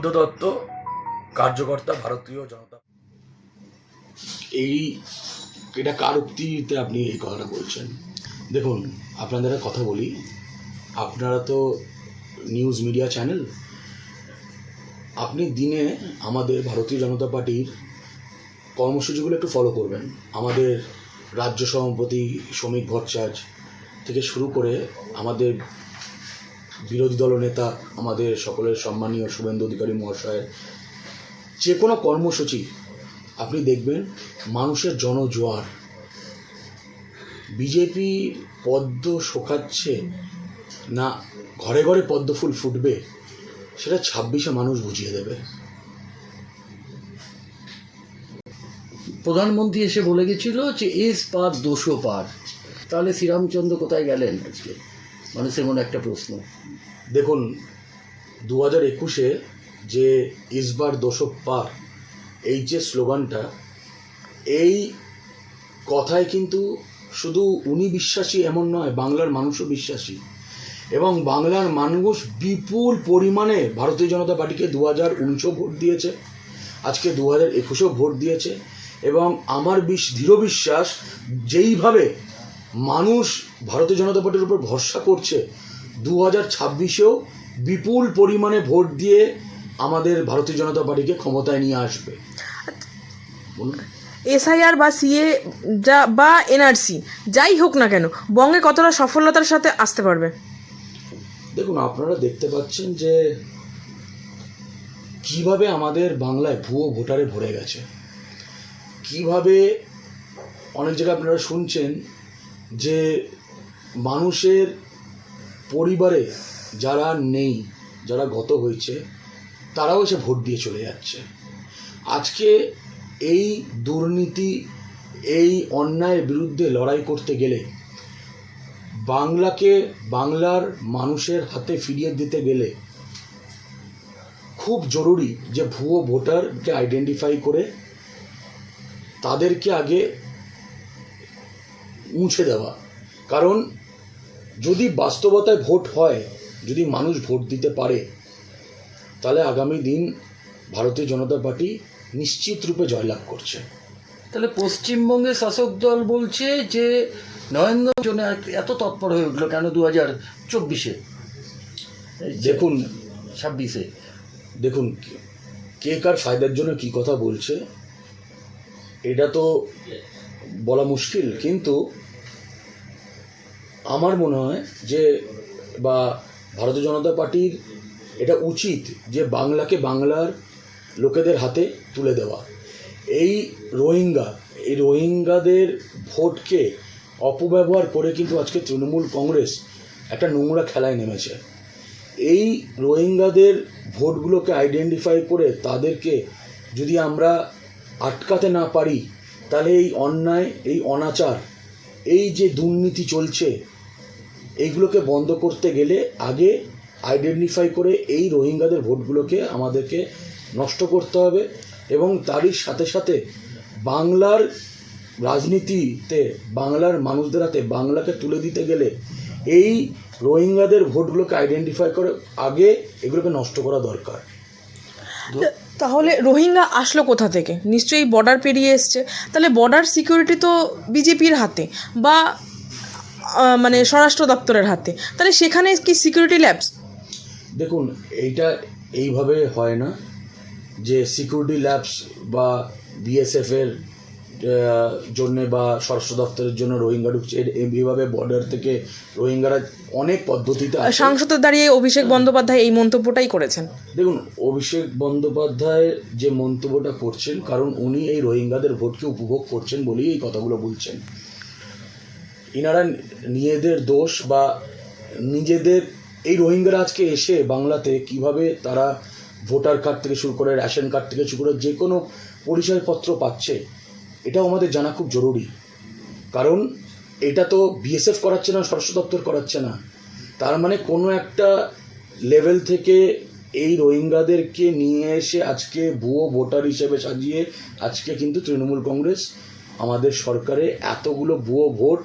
অনিরুদ্ধ দত্ত কার্যকর্তা ভারতীয় জনতা এই, এটা কার উক্তিতে আপনি এই কথাটা বলছেন? দেখুন, আপনাদের কথা বলি। আপনারা তো নিউজ মিডিয়া চ্যানেল আপনি দিনে আমাদের ভারতীয় জনতা পার্টির কর্মসূচিগুলো একটু ফলো করবেন। আমাদের রাজ্য সভাপতি, শ্রমিক ভট্টাচার্য থেকে শুরু করে আমাদের বিরোধী দলনেতা আমাদের সকলের সম্মানীয় শুভেন্দু অধিকারী মহাশয়ের যে কোনো কর্মসূচি আপনি দেখবেন মানুষের জনজোয়ার। বিজেপি পদ্ম শোকাচ্ছে না ঘরে ঘরে পদ্ম ফুল ফুটবে সেটা ছাব্বিশে মানুষ বুঝিয়ে দেবে। প্রধানমন্ত্রী এসে বলে গেছিল যে এস পার দোষো পার। তাহলে শ্রীরামচন্দ্র কোথায় গেলেন আজকে? মানুষের মনে একটা প্রশ্ন। দেখুন দু হাজার একুশে যে ইসবার দশক পার, এই যে স্লোগানটা, এই কথায় কিন্তু শুধু উনি বিশ্বাসী এমন নয়, বাংলার মানুষও বিশ্বাসী। এবং বাংলার মানুষ বিপুল পরিমাণে ভারতীয় জনতা পার্টিকে দু হাজার উনিশেও ভোট দিয়েছে, আজকে দু হাজার একুশেও ভোট দিয়েছে, এবং আমার বিশ দৃঢ় বিশ্বাস, যেইভাবে মানুষ ভারতীয় জনতা পার্টির উপর ভরসা করছে। দু হাজার ছাব্বিশেও বিপুল পরিমাণে ভোট দিয়ে আমাদের ভারতীয় জনতা পার্টিকে ক্ষমতায় নিয়ে আসবে। এসআইআর বা সিএ যা বা এনআরসি যাই হোক না কেন বঙ্গে কতটা সফলতার সাথে আসতে পারবে? দেখুন আপনারা দেখতে পাচ্ছেন যে কীভাবে আমাদের বাংলায় ভুয়ো ভোটারে ভরে গেছে। কীভাবে অনেক জায়গায় আপনারা শুনছেন যে মানুষের পরিবারে যারা নেই, যারা গত হয়েছে, তারাও এসে ভোট দিয়ে চলে যাচ্ছে। আজকে এই দুর্নীতি, এই অন্যায়ের বিরুদ্ধে লড়াই করতে গেলে বাংলাকে বাংলার মানুষের হাতে ফিরিয়ে দিতে গেলে খুব জরুরি যে ভুয়ো ভোটারকে আইডেন্টিফাই করে তাদেরকে আগে মুছে দেওয়া। কারণ যদি বাস্তবতায় ভোট হয় যদি মানুষ ভোট দিতে পারে তাহলে আগামী দিন ভারতীয় জনতা পার্টি নিশ্চিত রূপে জয়লাভ করছে। তাহলে পশ্চিমবঙ্গের শাসক দল বলছে যে নরেন্দ্র জন্য এত তৎপর হয়ে উঠল কেন দু হাজার চব্বিশে দেখুন। ছাব্বিশে। দেখুন কে কার ফায়দার জন্য কি কথা বলছে এটা তো বলা মুশকিল, কিন্তু আমার মনে হয় যে, বা ভারতীয় জনতা পার্টির এটা উচিত যে বাংলাকে বাংলার লোকেদের হাতে তুলে দেওয়া। এই রোহিঙ্গা, এই রোহিঙ্গাদের ভোটকে অপব্যবহার করে কিন্তু আজকে তৃণমূল কংগ্রেস একটা নোংরা খেলায় নেমেছে। এই রোহিঙ্গাদের ভোটগুলোকে আইডেন্টিফাই করে তাদেরকে যদি আমরা আটকাতে না পারি তাহলে এই অন্যায়, এই অনাচার, এই যে দুর্নীতি চলছে, এইগুলোকে বন্ধ করতে গেলে আগে আইডেন্টিফাই করে এই রোহিঙ্গাদের ভোটগুলোকে আমাদেরকে নষ্ট করতে হবে এবং তারই সাথে সাথে বাংলার রাজনীতিতে, বাংলার মানুষদের হাতে বাংলাকে তুলে দিতে গেলে এই রোহিঙ্গাদের ভোটগুলোকে আইডেন্টিফাই করে আগে এগুলোকে নষ্ট করা দরকার। তাহলে রোহিঙ্গা আসলো কোথা থেকে? নিশ্চয়ই বর্ডার পেরিয়ে এসছে। তাহলে বর্ডার সিকিউরিটি তো বিজেপির হাতে বা মানে স্বরাষ্ট্র দপ্তরের হাতে। তাহলে সেখানে কি সিকিউরিটি ল্যাবস দেখুন, এইটা এইভাবে হয় না যে সিকিউরিটি ল্যাবস বা বিএসএফের জন্য বা স্বরাষ্ট্র দপ্তরের জন্য রোহিঙ্গা ঢুকছে। এইভাবে বর্ডার থেকে রোহিঙ্গারা অনেক পদ্ধতিতে। সাংসদে দাঁড়িয়ে অভিষেক বন্দ্যোপাধ্যায় এই মন্তব্যটাই করেছেন। দেখুন অভিষেক বন্দ্যোপাধ্যায় যে মন্তব্যটা করছেন কারণ উনি এই রোহিঙ্গাদের ভোটকে উপভোগ করছেন বলেই এই কথাগুলো বলছেন। ইনারা নিজেদের দোষ বা নিজেদের এই রোহিঙ্গারা আজকে এসে বাংলাতে কীভাবে তারা ভোটার কার্ড থেকে শুরু করে রেশন কার্ড থেকে শুরু করে যে কোনো পরিচয়পত্র পাচ্ছে এটাও আমাদের জানা খুব জরুরি। কারণ এটা তো বিএসএফ করাচ্ছে না, স্বরাষ্ট্র দপ্তর করাচ্ছে না। তার মানে কোনো একটা লেভেল থেকে এই রোহিঙ্গাদেরকে নিয়ে এসে আজকে ভুয়ো ভোটার হিসেবে সাজিয়ে আজকে কিন্তু তৃণমূল কংগ্রেস আমাদের সরকারে এতগুলো ভুয়ো ভোট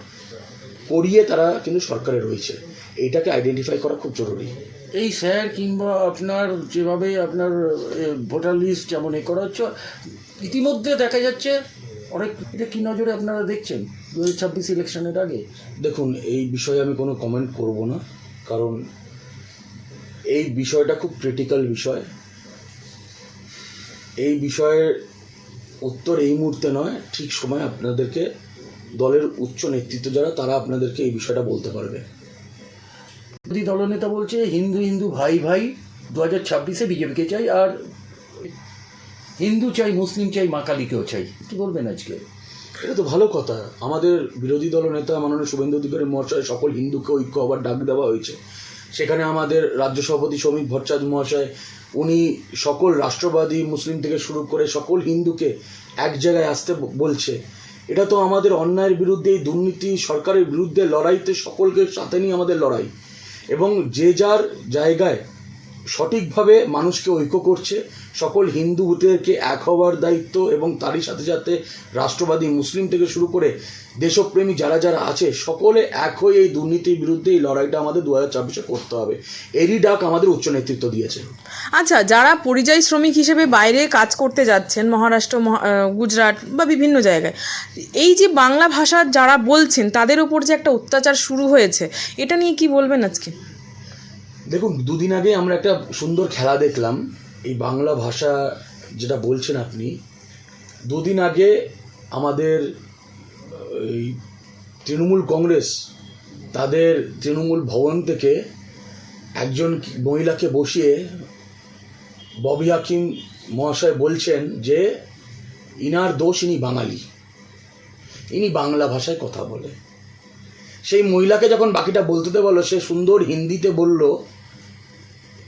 করিয়ে তারা কিন্তু সরকারে রয়েছে। এইটাকে আইডেন্টিফাই করা খুব জরুরি। এই স্যার কিংবা আপনার যেভাবে আপনার ভোটার লিস্ট যেমন এ করা হচ্ছে, ইতিমধ্যে দেখা যাচ্ছে অনেক এটা কি নজরে আপনারা দেখছেন? দু হাজার ছাব্বিশ ইলেকশনের আগে? দেখুন এই বিষয়ে আমি কোনো কমেন্ট করব না কারণ এই বিষয়টা খুব ক্রিটিক্যাল বিষয়। এই বিষয়ের উত্তর এই মুহূর্তে নয় ঠিক সময় আপনাদেরকে দলের উচ্চ নেতৃত্ব যারা তারা আপনাদেরকে এই বিষয়টা বলতে পারবে। বিরোধী দলনেতা বলছে হিন্দু হিন্দু ভাই ভাই দু হাজার ছাব্বিশে বিজেপিকে চাই আর হিন্দু চাই, মুসলিম চাই, মা কালীকেও চাই। কি বলবেন আজকে? এটা তো ভালো কথা। আমাদের বিরোধী দল নেতা মাননীয় শুভেন্দু অধিকারী মহাশয় সকল হিন্দুকে ঐক্য হবার ডাক দেওয়া হয়েছে। সেখানে আমাদের রাজ্য সভাপতি শ্রমিক ভট্টাচার্য মহাশয়, উনি সকল রাষ্ট্রবাদী, মুসলিম থেকে শুরু করে সকল হিন্দুকে এক জায়গায় আসতে বলছে। এটা তো আমাদের অন্যায়ের বিরুদ্ধে, এই দুর্নীতি সরকারের বিরুদ্ধে লড়াইতে সকলকে সাথে নিয়ে আমাদের লড়াই। এবং যে যার জায়গায় সঠিকভাবে মানুষকে ঐক্য করছে। সকল হিন্দুদেরকে এক হওয়ার দায়িত্ব এবং তারই সাথে সাথে রাষ্ট্রবাদী মুসলিম থেকে শুরু করে দেশপ্রেমী যারা যারা আছে, সকলে এক হয়ে এই দুর্নীতির বিরুদ্ধে এই লড়াইটা আমাদের দু হাজার চব্বিশে করতে হবে। এরই ডাক আমাদের উচ্চ নেতৃত্ব দিয়েছে। আচ্ছা যারা পরিযায়ী শ্রমিক হিসেবে বাইরে কাজ করতে যাচ্ছেন, মহারাষ্ট্র, মহা- গুজরাট বা বিভিন্ন জায়গায়, এই যে বাংলা ভাষা যারা বলছেন, তাদের উপর যে একটা অত্যাচার শুরু হয়েছে, এটা নিয়ে কি বলবেন আজকে? দেখুন, দুদিন আগে আমরা একটা সুন্দর খেলা দেখলাম। এই বাংলা ভাষা যেটা বলছেন আপনি, দুদিন আগে আমাদের এই তৃণমূল কংগ্রেস তাদের তৃণমূল ভবন থেকে একজন মহিলাকে বসিয়ে ববি হাকিম মহাশয় বলছেন যে, ইনার দোষ ইনি বাঙালি। ইনি বাংলা ভাষায় কথা বলে। সেই মহিলাকে যখন বাকিটা বলতে বলো সে সুন্দর হিন্দিতে বলল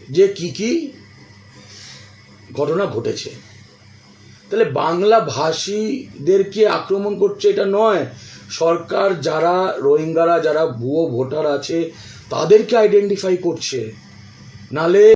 যে কি কি ঘটনা ঘটেছে। তাহলে বাংলা ভাষীদেরকে আক্রমণ করছে এটা নয়? সরকার যারা রোহিঙ্গারা, যারা ভুয়ো ভোটার আছে, তাদেরকে আইডেন্টিফাই করছে। নালে